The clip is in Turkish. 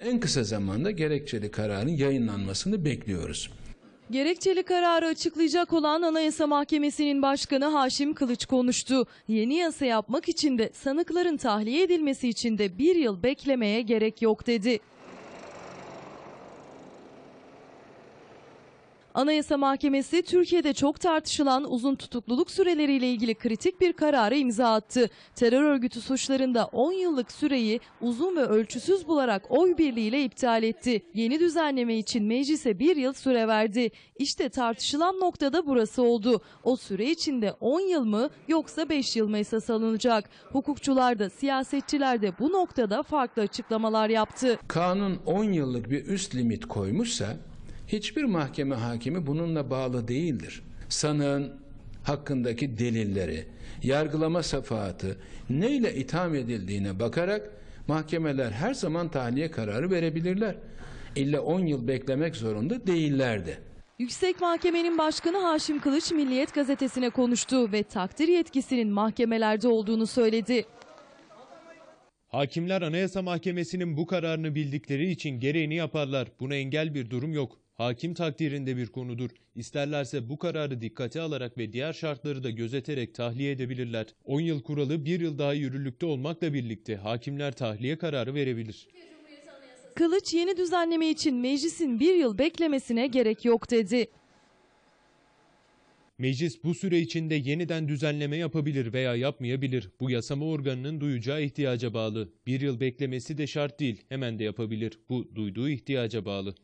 En kısa zamanda gerekçeli kararın yayınlanmasını bekliyoruz. Gerekçeli kararı açıklayacak olan Anayasa Mahkemesi'nin başkanı Haşim Kılıç konuştu. Yeni yasa yapmak için de sanıkların tahliye edilmesi için de bir yıl beklemeye gerek yok dedi. Anayasa Mahkemesi Türkiye'de çok tartışılan uzun tutukluluk süreleriyle ilgili kritik bir karara imza attı. Terör örgütü suçlarında 10 yıllık süreyi uzun ve ölçüsüz bularak oy birliğiyle iptal etti. Yeni düzenleme için meclise bir yıl süre verdi. İşte tartışılan noktada burası oldu. O süre içinde 10 yıl mı yoksa 5 yıl mı esas alınacak? Hukukçular da siyasetçiler de bu noktada farklı açıklamalar yaptı. Kanun 10 yıllık bir üst limit koymuşsa hiçbir mahkeme hakimi bununla bağlı değildir. Sanığın hakkındaki delilleri, yargılama safahatı neyle itham edildiğine bakarak mahkemeler her zaman tahliye kararı verebilirler. İlla 10 yıl beklemek zorunda değillerdi. Yüksek Mahkemenin Başkanı Haşim Kılıç Milliyet Gazetesi'ne konuştu ve takdir yetkisinin mahkemelerde olduğunu söyledi. Hakimler Anayasa Mahkemesi'nin bu kararını bildikleri için gereğini yaparlar. Buna engel bir durum yok. Hakim takdirinde bir konudur. İsterlerse bu kararı dikkate alarak ve diğer şartları da gözeterek tahliye edebilirler. 10 yıl kuralı bir yıl daha yürürlükte olmakla birlikte hakimler tahliye kararı verebilir. Kılıç yeni düzenleme için meclisin bir yıl beklemesine gerek yok dedi. Meclis bu süre içinde yeniden düzenleme yapabilir veya yapmayabilir. Bu yasama organının duyacağı ihtiyaca bağlı. Bir yıl beklemesi de şart değil. Hemen de yapabilir. Bu duyduğu ihtiyaca bağlı.